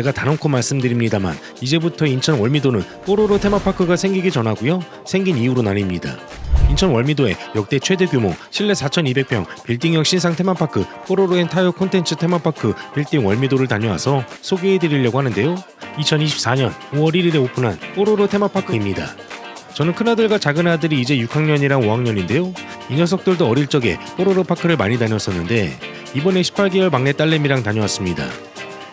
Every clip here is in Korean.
제가 단언코 말씀드립니다만 이제부터 인천 월미도는 뽀로로 테마파크가 생기기 전하고요. 생긴 이후로 나뉩니다. 인천 월미도의 역대 최대 규모 실내 4,200평 빌딩형 신상 테마파크 뽀로로 앤 타요 콘텐츠 테마파크 빌딩 월미도를 다녀와서 소개해드리려고 하는데요. 2024년 5월 1일에 오픈한 뽀로로 테마파크입니다. 저는 큰아들과 작은아들이 이제 6학년이랑 5학년인데요. 이 녀석들도 어릴 적에 뽀로로 파크를 많이 다녔었는데 이번에 18개월 막내 딸내미랑 다녀왔습니다.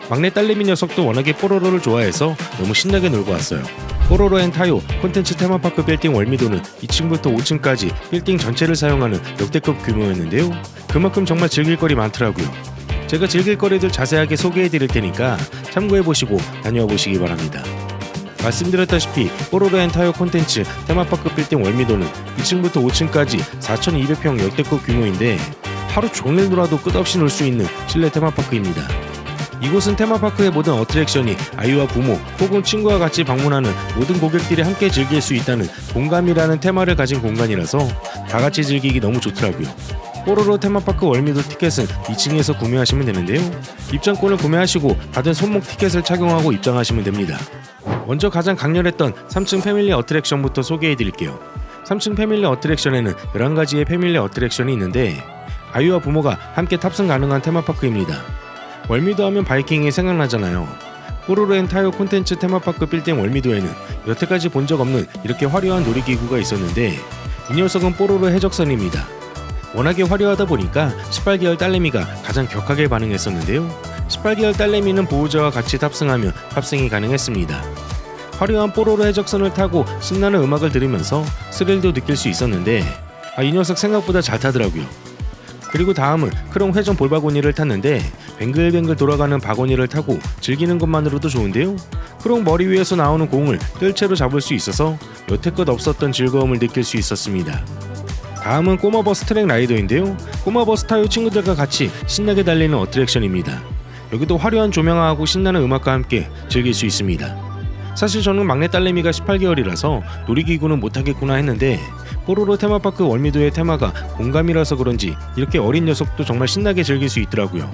막내 딸내미 녀석도 워낙에 뽀로로를 좋아해서 너무 신나게 놀고 왔어요. 뽀로로 앤 타요 콘텐츠 테마파크 빌딩 월미도는 2층부터 5층까지 빌딩 전체를 사용하는 역대급 규모였는데요. 그만큼 정말 즐길 거리 많더라고요. 제가 즐길 거리들 자세하게 소개해 드릴 테니까 참고해 보시고 다녀와 보시기 바랍니다. 말씀드렸다시피 뽀로로 앤 타요 콘텐츠 테마파크 빌딩 월미도는 2층부터 5층까지 4,200평 역대급 규모인데 하루 종일 놀아도 끝없이 놀 수 있는 실내 테마파크입니다. 이곳은 테마파크의 모든 어트랙션이 아이와 부모 혹은 친구와 같이 방문하는 모든 고객들이 함께 즐길 수 있다는 공감이라는 테마를 가진 공간이라서 다 같이 즐기기 너무 좋더라고요. 뽀로로 테마파크 월미도 티켓은 2층에서 구매하시면 되는데요. 입장권을 구매하시고 받은 손목 티켓을 착용하고 입장하시면 됩니다. 먼저 가장 강렬했던 3층 패밀리 어트랙션부터 소개해 드릴게요. 3층 패밀리 어트랙션에는 11가지의 패밀리 어트랙션이 있는데 아이와 부모가 함께 탑승 가능한 테마파크입니다. 월미도 하면 바이킹이 생각나잖아요. 뽀로로 앤 타요 콘텐츠 테마파크 빌딩 월미도에는 여태까지 본 적 없는 이렇게 화려한 놀이기구가 있었는데 이 녀석은 뽀로로 해적선입니다. 워낙에 화려하다 보니까 18개월 딸내미가 가장 격하게 반응했었는데요. 18개월 딸내미는 보호자와 같이 탑승하면 탑승이 가능했습니다. 화려한 뽀로로 해적선을 타고 신나는 음악을 들으면서 스릴도 느낄 수 있었는데 아, 이 녀석 생각보다 잘 타더라고요. 그리고 다음은 크롱 회전 볼바구니를 탔는데 뱅글뱅글 돌아가는 바구니를 타고 즐기는 것만으로도 좋은데요. 크롱 머리 위에서 나오는 공을 뜰채로 잡을 수 있어서 여태껏 없었던 즐거움을 느낄 수 있었습니다. 다음은 꼬마 버스 트랙 라이더인데요. 꼬마 버스 타요 친구들과 같이 신나게 달리는 어트랙션입니다. 여기도 화려한 조명하고 신나는 음악과 함께 즐길 수 있습니다. 사실 저는 막내 딸내미가 18개월이라서 놀이기구는 못하겠구나 했는데 뽀로로 테마파크 월미도의 테마가 공감이라서 그런지 이렇게 어린 녀석도 정말 신나게 즐길 수 있더라고요.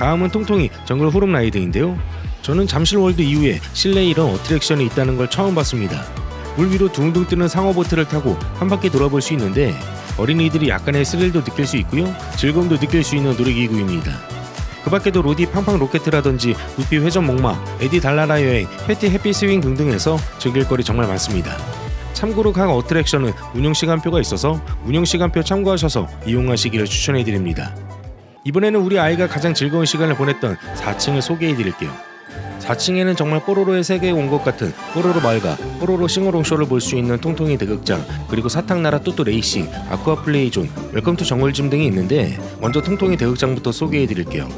다음은 통통이 정글 후룸 라이드인데요. 저는 잠실월드 이후에 실내에 이런 어트랙션이 있다는 걸 처음 봤습니다. 물 위로 둥둥 뜨는 상어보트를 타고 한 바퀴 돌아볼 수 있는데 어린이들이 약간의 스릴도 느낄 수 있고요. 즐거움도 느낄 수 있는 놀이기구입니다. 그 밖에도 로디 팡팡 로켓이라든지 루피 회전 목마, 에디 달나라 여행, 패티 해피 스윙 등등에서 즐길 거리 정말 많습니다. 참고로 각 어트랙션은 운영 시간표가 있어서 운영 시간표 참고하셔서 이용하시기를 추천해 드립니다. 이번에는 우리 아이가 가장 즐거운 시간을 보냈던 4층을 소개해 드릴게요. 4층에는 정말 뽀로로의 세계에 온 것 같은 뽀로로 마을과 뽀로로 싱어롱 쇼를 볼 수 있는 통통이 대극장 그리고 사탕나라 뚜뚜 레이싱 아쿠아 플레이존 웰컴 투 정글짐 등이 있는데 먼저 통통이 대극장부터 소개해 드릴게요.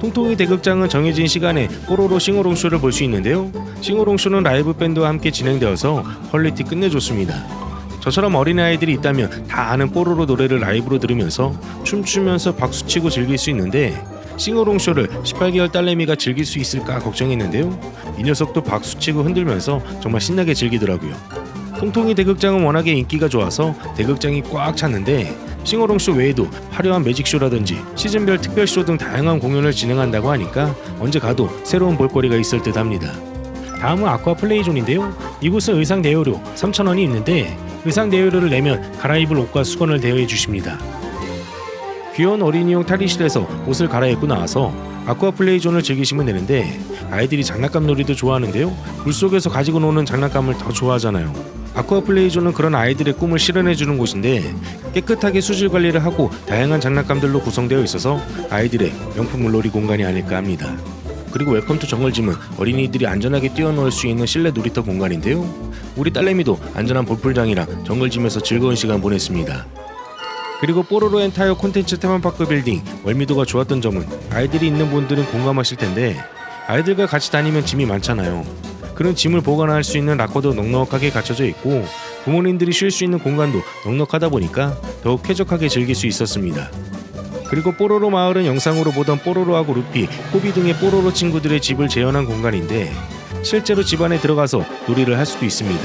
통통이 대극장은 정해진 시간에 뽀로로 싱어롱 쇼를 볼 수 있는데요. 싱어롱 쇼는 라이브 밴드와 함께 진행되어서 퀄리티 끝내줬습니다 저처럼 어린아이들이 있다면 다 아는 뽀로로 노래를 라이브로 들으면서 춤추면서 박수치고 즐길 수 있는데 싱어롱 쇼를 18개월 딸내미가 즐길 수 있을까 걱정했는데요. 이 녀석도 박수치고 흔들면서 정말 신나게 즐기더라고요. 통통이 대극장은 워낙에 인기가 좋아서 대극장이 꽉 찼는데 싱어롱 쇼 외에도 화려한 매직 쇼라든지 시즌별 특별 쇼 등 다양한 공연을 진행한다고 하니까 언제 가도 새로운 볼거리가 있을 듯 합니다. 다음은 아쿠아 플레이존인데요. 이곳은 의상 대여료 3,000원이 있는데 의상 대여료를 내면 갈아입을 옷과 수건을 대여해 주십니다. 귀여운 어린이용 탈의실에서 옷을 갈아입고 나와서 아쿠아 플레이존을 즐기시면 되는데 아이들이 장난감 놀이도 좋아하는데요. 물속에서 가지고 노는 장난감을 더 좋아하잖아요. 아쿠아 플레이존은 그런 아이들의 꿈을 실현해 주는 곳인데 깨끗하게 수질 관리를 하고 다양한 장난감들로 구성되어 있어서 아이들의 명품 물놀이 공간이 아닐까 합니다. 그리고 웰컴 투 정글짐은 어린이들이 안전하게 뛰어놀 수 있는 실내 놀이터 공간인데요. 우리 딸내미도 안전한 볼풀장이랑 정글짐에서 즐거운 시간 보냈습니다. 그리고 뽀로로 앤 타이어 콘텐츠 테마파크 빌딩 월미도가 좋았던 점은 아이들이 있는 분들은 공감하실 텐데 아이들과 같이 다니면 짐이 많잖아요. 그런 짐을 보관할 수 있는 락커도 넉넉하게 갖춰져 있고 부모님들이 쉴 수 있는 공간도 넉넉하다 보니까 더욱 쾌적하게 즐길 수 있었습니다. 그리고 뽀로로 마을은 영상으로 보던 뽀로로하고 루피, 호비 등의 뽀로로 친구들의 집을 재현한 공간인데 실제로 집 안에 들어가서 놀이를 할 수도 있습니다.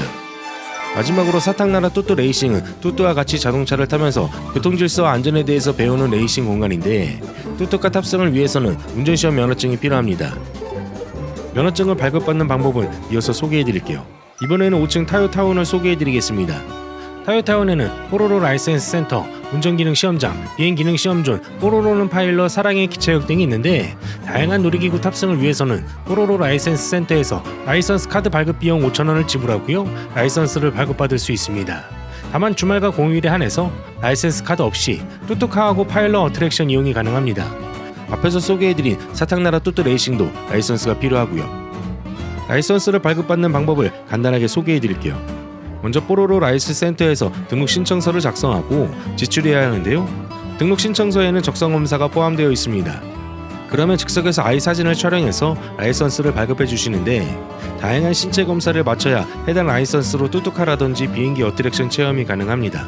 마지막으로 사탕나라 뚜뚜 레이싱은 뚜뚜와 같이 자동차를 타면서 교통질서 안전에 대해서 배우는 레이싱 공간인데 뚜뚜카 탑승을 위해서는 운전시험 면허증이 필요합니다. 면허증을 발급받는 방법은 이어서 소개해드릴게요. 이번에는 5층 타요타운을 소개해드리겠습니다. 타요타운에는 뽀로로 라이센스 센터, 운전기능 시험장, 비행기능 시험존, 뽀로로는 파일럿, 사랑의 기차역 등이 있는데 다양한 놀이기구 탑승을 위해서는 뽀로로 라이센스 센터에서 라이선스 카드 발급 비용 5,000원을 지불하고요. 라이선스를 발급받을 수 있습니다. 다만 주말과 공휴일에 한해서 라이센스 카드 없이 뚜뚜카하고 파일럿 어트랙션 이용이 가능합니다. 앞에서 소개해드린 사탕나라 뚜뚜 레이싱도 라이선스가 필요하고요. 라이선스를 발급받는 방법을 간단하게 소개해드릴게요. 먼저 뽀로로 라이스 센터에서 등록 신청서를 작성하고 지출해야 하는데요. 등록 신청서에는 적성 검사가 포함되어 있습니다. 그러면 즉석에서 아이 사진을 촬영해서 라이선스를 발급해 주시는데 다양한 신체 검사를 마쳐야 해당 라이선스로 뚜뚜카라든지 비행기 어트랙션 체험이 가능합니다.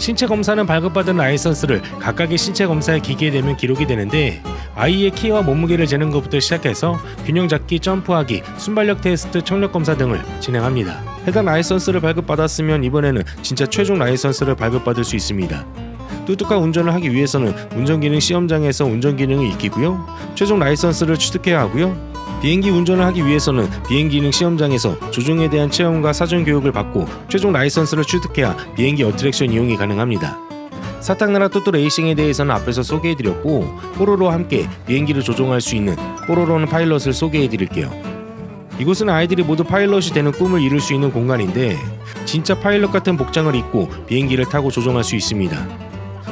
신체 검사는 발급받은 라이선스를 각각의 신체 검사에 기기에 대면 기록이 되는데 아이의 키와 몸무게를 재는 것부터 시작해서 균형 잡기, 점프하기, 순발력 테스트, 청력 검사 등을 진행합니다. 해당 라이선스를 발급받았으면 이번에는 진짜 최종 라이선스를 발급받을 수 있습니다. 뚜뚜카 운전을 하기 위해서는 운전기능 시험장에서 운전기능을 익히고요. 최종 라이선스를 취득해야 하고요. 비행기 운전을 하기 위해서는 비행기능 시험장에서 조종에 대한 체험과 사전 교육을 받고 최종 라이선스를 취득해야 비행기 어트랙션 이용이 가능합니다. 사탕나라 뚜뚜 레이싱에 대해서는 앞에서 소개해드렸고 뽀로로와 함께 비행기를 조종할 수 있는 뽀로로는 파일럿을 소개해드릴게요. 이곳은 아이들이 모두 파일럿이 되는 꿈을 이룰 수 있는 공간인데 진짜 파일럿 같은 복장을 입고 비행기를 타고 조종할 수 있습니다.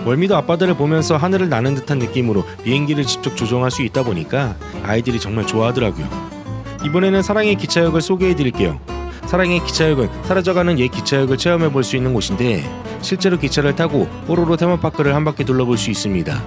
월미도 아빠들을 보면서 하늘을 나는 듯한 느낌으로 비행기를 직접 조종할 수 있다 보니까 아이들이 정말 좋아하더라고요. 이번에는 사랑의 기차역을 소개해 드릴게요. 사랑의 기차역은 사라져가는 옛 기차역을 체험해 볼 수 있는 곳인데 실제로 기차를 타고 뽀로로 테마파크를 한 바퀴 둘러볼 수 있습니다.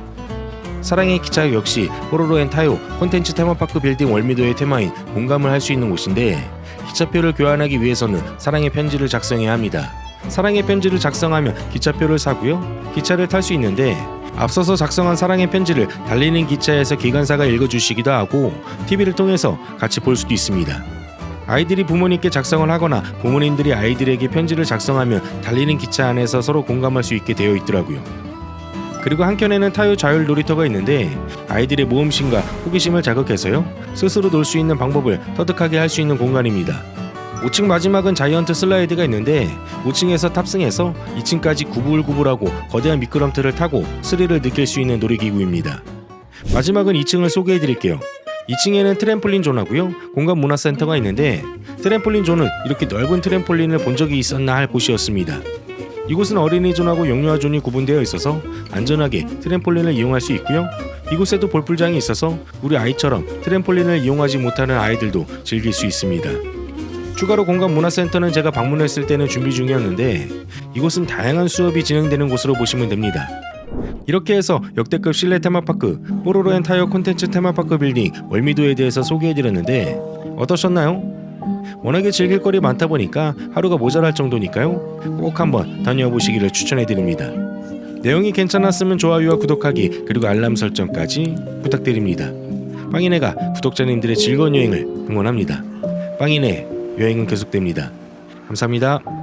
사랑의 기차역 역시 뽀로로 앤 타요 콘텐츠 테마파크 빌딩 월미도의 테마인 공감을 할 수 있는 곳인데 기차표를 교환하기 위해서는 사랑의 편지를 작성해야 합니다. 사랑의 편지를 작성하면 기차표를 사고요. 기차를 탈 수 있는데 앞서서 작성한 사랑의 편지를 달리는 기차에서 기관사가 읽어주시기도 하고 TV를 통해서 같이 볼 수도 있습니다. 아이들이 부모님께 작성을 하거나 부모님들이 아이들에게 편지를 작성하면 달리는 기차 안에서 서로 공감할 수 있게 되어 있더라고요. 그리고 한켠에는 타요 자율 놀이터가 있는데 아이들의 모험심과 호기심을 자극해서요 스스로 놀 수 있는 방법을 터득하게 할 수 있는 공간입니다. 5층 마지막은 자이언트 슬라이드가 있는데 5층에서 탑승해서 2층까지 구불구불하고 거대한 미끄럼틀을 타고 스릴을 느낄 수 있는 놀이기구입니다. 마지막은 2층을 소개해 드릴게요. 2층에는 트램폴린 존하고요. 공간 문화센터가 있는데 트램폴린 존은 이렇게 넓은 트램폴린을 본 적이 있었나 할 곳이었습니다. 이곳은 어린이 존하고 영유아 존이 구분되어 있어서 안전하게 트램폴린을 이용할 수 있고요. 이곳에도 볼풀장이 있어서 우리 아이처럼 트램폴린을 이용하지 못하는 아이들도 즐길 수 있습니다. 추가로 공간 문화센터는 제가 방문했을 때는 준비 중이었는데 이곳은 다양한 수업이 진행되는 곳으로 보시면 됩니다. 이렇게 해서 역대급 실내 테마파크 뽀로로 앤 타이어 콘텐츠 테마파크 빌딩 월미도에 대해서 소개해드렸는데 어떠셨나요? 워낙에 즐길 거리 많다 보니까 하루가 모자랄 정도니까요. 꼭 한번 다녀와 보시기를 추천해드립니다. 내용이 괜찮았으면 좋아요와 구독하기 그리고 알람 설정까지 부탁드립니다. 빵이네가 구독자님들의 즐거운 여행을 응원합니다. 빵이네 여행은 계속됩니다. 감사합니다.